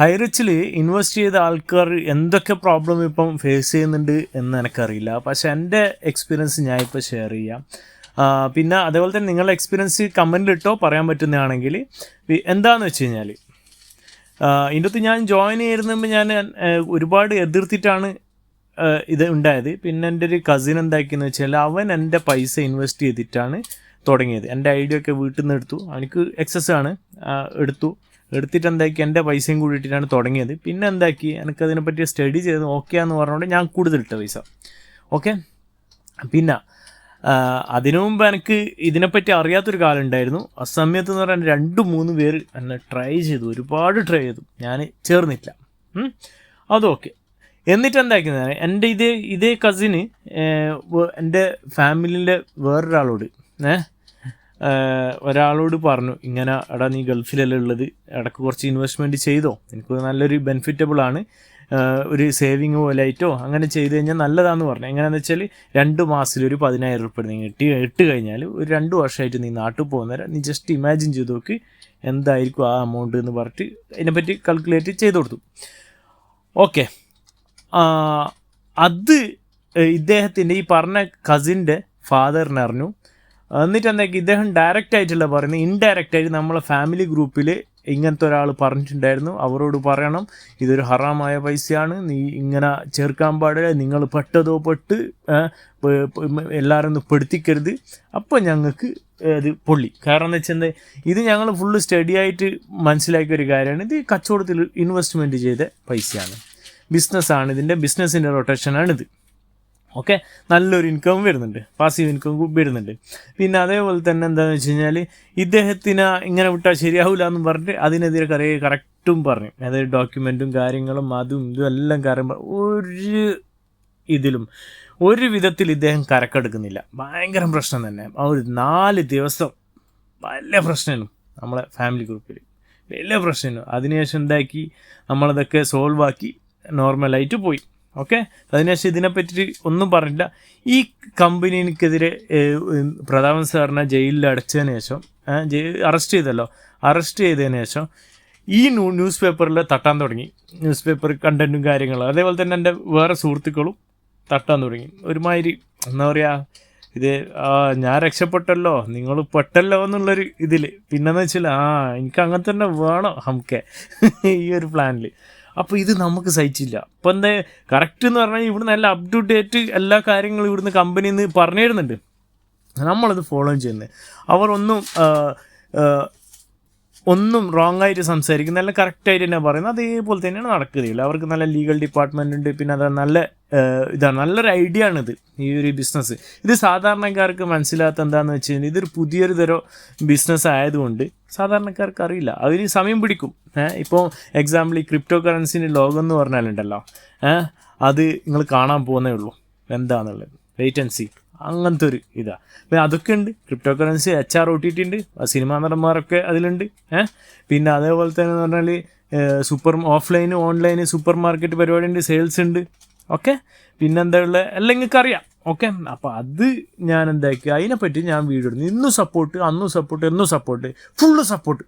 ഹൈറിച്ചിൽ invest ചെയ്ത ആൾക്കാർ എന്തൊക്കെ പ്രോബ്ലം ഇപ്പം ഫേസ് ചെയ്യുന്നുണ്ട് എന്ന് എനിക്കറിയില്ല. പക്ഷെ എന്റെ എക്സ്പീരിയൻസ് ഞാൻ ഇപ്പോൾ ഷെയർ ചെയ്യാം പിന്നെ അതേപോലെ തന്നെ നിങ്ങളുടെ എക്സ്പീരിയൻസ് കമന്റിൽ ഇട്ടോ പറയാൻ പറ്റുന്നതാണെങ്കിൽ എന്താണെന്ന് വെച്ച് കഴിഞ്ഞാൽ ഇതിന്റെ ഞാൻ ജോയിൻ ചെയ്യുമ്പോൾ ഞാൻ ഒരുപാട് എതിർത്തിട്ടാണ് ഇത് ഉണ്ടായത്. പിന്നെ എന്റെ ഒരു കസിൻ എന്താക്കിയെന്ന് വെച്ചാൽ അവൻ എന്റെ പൈസ ഇൻവെസ്റ്റ് ചെയ്തിട്ടാണ് തുടങ്ങിയത്. എന്റെ ഐഡിയ ഒക്കെ വീട്ടിൽ നിന്ന് എടുത്തു. എനിക്ക് എക്സസ് ആണ് എടുത്തു. എടുത്തിട്ട് എന്താക്കി എന്റെ പൈസയും കൂടി തുടങ്ങിയത്. പിന്നെ എന്താക്കി? എനിക്കതിനെപ്പറ്റി സ്റ്റഡി ചെയ്ത് ഓക്കെ എന്ന് പറഞ്ഞുകൊണ്ട് ഞാൻ കൂടുതൽ ഇട്ട പൈസ. ഓക്കെ? പിന്നെ അതിനു മുമ്പ് എനിക്ക് ഇതിനെപ്പറ്റി അറിയാത്തൊരു കാലം ഉണ്ടായിരുന്നു ആ സമയത്ത് എന്ന് പറഞ്ഞാൽ രണ്ട് മൂന്ന് പേര് എന്നെ ട്രൈ ചെയ്തു. ഒരുപാട് ട്രൈ ചെയ്തു. ഞാൻ ചേർന്നില്ല. അതൊക്കെ എന്നിട്ട് എന്താക്കുന്നത് എന്റെ ഇതേ ഇതേ കസിന് എന്റെ ഫാമിലിയിലെ വേറൊരാളോട് ഏഹ് ഒരാളോട് പറഞ്ഞു ഇങ്ങനെ എടാ നീ ഗൾഫിലല്ലേ ഉള്ളത്? ഇടയ്ക്ക് കുറച്ച് ഇൻവെസ്റ്റ്മെന്റ് ചെയ്തോ? എനിക്ക് നല്ലൊരു ബെനിഫിറ്റബിൾ ആണ്. ഒരു സേവിങ് പോലെ ആയിട്ടോ? അങ്ങനെ ചെയ്ത് കഴിഞ്ഞാൽ നല്ലതാന്ന് പറഞ്ഞു. എങ്ങനെയാണെന്ന് വെച്ചാൽ രണ്ട് മാസത്തിൽ ഒരു പതിനായിരം റുപ്യ നീ ഇട്ട് ഇട്ട് കഴിഞ്ഞാൽ ഒരു രണ്ട് വർഷമായിട്ട് നീ നാട്ടിൽ പോകുന്നേരം നീ ജസ്റ്റ് ഇമാജിൻ ചെയ്ത് നോക്ക് എന്തായിരിക്കും ആ എമൗണ്ട് എന്ന് പറഞ്ഞിട്ട് അതിനെപ്പറ്റി കാൽക്കുലേറ്റ് ചെയ്ത് കൊടുത്തു. ഓക്കെ അത് ഇദ്ദേഹത്തിന്റെ ഈ പറഞ്ഞ കസിന്റെ ഫാദറിനെ അറിഞ്ഞു. എന്നിട്ട് എന്തൊക്കെ ഇദ്ദേഹം ഡയറക്റ്റ് ആയിട്ടല്ല പറയുന്നത്? ഇൻഡയറക്റ്റ് ആയിട്ട് നമ്മളെ ഫാമിലി ഗ്രൂപ്പിൽ ഇങ്ങനത്തെ ഒരാൾ പറഞ്ഞിട്ടുണ്ടായിരുന്നു. അവരോട് പറയണം ഇതൊരു ഹറാമായ പൈസയാണ്. നീ ഇങ്ങനെ ചേർക്കാൻ പാടില്ല. നിങ്ങൾ പെട്ടതോ പെട്ട് എല്ലാവരും ഒന്ന് പെടുത്തിക്കരുത്. അപ്പോൾ ഞങ്ങൾക്ക് അത് പൊള്ളി. കാരണം എന്ന് വെച്ചാൽ ഇത് ഞങ്ങൾ ഫുള്ള് സ്റ്റഡി ആയിട്ട് മനസ്സിലാക്കിയ ഒരു കാര്യമാണ്. ഇത് കച്ചവടത്തിൽ ഇൻവെസ്റ്റ്മെന്റ് ചെയ്ത പൈസയാണ്. ബിസിനസ്സാണ് ഇതിന്റെ ബിസിനസ്സിന്റെ റൊട്ടേഷനാണിത് ഓക്കെ? നല്ലൊരു ഇൻകം വരുന്നുണ്ട്. പാസീവ് ഇൻകം വരുന്നുണ്ട്. പിന്നെ അതേപോലെ തന്നെ എന്താണെന്ന് വെച്ച് കഴിഞ്ഞാൽ ഇദ്ദേഹത്തിന് ഇങ്ങനെ വിട്ടാൽ ശരിയാവില്ല എന്ന് പറഞ്ഞിട്ട് അതിനെതിരെ കുറേ കറക്റ്റും പറഞ്ഞു. അതായത് ഡോക്യുമെന്റും കാര്യങ്ങളും അതും ഇതും എല്ലാം കാര്യം ഒരു ഇതിലും ഒരു വിധത്തിൽ ഇദ്ദേഹം കരക്കെടുക്കുന്നില്ല. ഭയങ്കര പ്രശ്നം തന്നെ. ആ ഒരു നാല് ദിവസം വലിയ പ്രശ്നമാണ് നമ്മളെ ഫാമിലി ഗ്രൂപ്പിൽ വലിയ പ്രശ്നമാണ് അതിനുശേഷം എന്താക്കി? നമ്മളതൊക്കെ സോൾവ് ആക്കി. നോർമലായിട്ട് പോയി. ഓക്കെ? അതിനുശേഷം ഇതിനെപ്പറ്റി ഒന്നും പറഞ്ഞില്ല ഈ കമ്പനിക്കെതിരെ പ്രതാപൻ സാറിനെ ജയിലിൽ അടച്ചതിന് ശേഷം അറസ്റ്റ് ചെയ്തല്ലോ. അറസ്റ്റ് ചെയ്തതിന് ശേഷം ഈ ന്യൂ ന്യൂസ് പേപ്പറിൽ തട്ടാൻ തുടങ്ങി. ന്യൂസ് പേപ്പർ കണ്ടന്റും കാര്യങ്ങളും. അതേപോലെ തന്നെ എന്റെ വേറെ സുഹൃത്തുക്കളും തട്ടാൻ തുടങ്ങി. ഒരുമാതിരി എന്താ പറയുക ഇത് ഞാൻ രക്ഷപ്പെട്ടല്ലോ നിങ്ങൾ പെട്ടല്ലോ എന്നുള്ളൊരു ഇതിൽ പിന്നെന്ന് വെച്ചാൽ ആ എനിക്ക് അങ്ങനെ തന്നെ വേണം ഹംക്കെ ഈ ഒരു പ്ലാനിൽ അപ്പോൾ ഇത് നമുക്ക് സഹിച്ചില്ല. അപ്പോൾ എന്താ കറക്റ്റ് എന്ന് പറഞ്ഞാൽ ഇവിടുന്ന് നല്ല അപ് ടു ഡേറ്റ് എല്ലാ കാര്യങ്ങളും ഇവിടുന്ന് കമ്പനിയിൽ നിന്ന് പറഞ്ഞു തരുന്നുണ്ട്. നമ്മളത് ഫോളോ ചെയ്യുന്നത്. അവർ ഒന്നും ഒന്നും റോങ് ആയിട്ട് സംസാരിക്കുന്ന നല്ല കറക്റ്റായിട്ട് തന്നെ പറയുന്നത്. അതേപോലെ തന്നെയാണ് നടക്കുകയുള്ളു അവർക്ക് നല്ല ലീഗൽ ഡിപ്പാർട്ട്മെന്റ് ഉണ്ട്. പിന്നെ അത് നല്ല ഇതാണ് നല്ലൊരു ഐഡിയ ആണിത് ഈ ഒരു ബിസിനസ് ഇത് സാധാരണക്കാർക്ക് മനസ്സിലാത്ത എന്താണെന്ന് വെച്ച് കഴിഞ്ഞാൽ ഇതൊരു പുതിയൊരു തരം ബിസിനസ് ആയതുകൊണ്ട് സാധാരണക്കാർക്ക് അറിയില്ല. അവർ സമയം പിടിക്കും. ഇപ്പോൾ എക്സാമ്പിൾ ഈ ക്രിപ്റ്റോ കറൻസിന്റെ ലോകം എന്ന് പറഞ്ഞാലുണ്ടല്ലോ. അത് നിങ്ങൾ കാണാൻ പോകുന്നേ ഉള്ളൂ. എന്താണെന്നുള്ളത് വെയിറ്റ് ആൻഡ് സി അങ്ങനത്തെ ഒരു ഇതാ. പിന്നെ അതൊക്കെ ഉണ്ട്. Crypto currency H R O T T ഉണ്ട് സിനിമാ നടന്മാരൊക്കെ അതിലുണ്ട്. ഏഹ് പിന്നെ അതേപോലെ തന്നെ എന്ന് പറഞ്ഞാൽ super offline online super market പരിപാടി ഉണ്ട് സെയിൽസ് ഉണ്ട്. ഓക്കെ? പിന്നെന്താ ഉള്ളത് അല്ലെങ്കിൽ അറിയാം. ഓക്കെ? അപ്പോൾ അത് ഞാൻ എന്താക്കി? അതിനെപ്പറ്റി ഞാൻ വീഡിയോ ഇന്നും സപ്പോർട്ട് അന്നും സപ്പോർട്ട് എന്നും സപ്പോർട്ട് ഫുള്ള് സപ്പോർട്ട്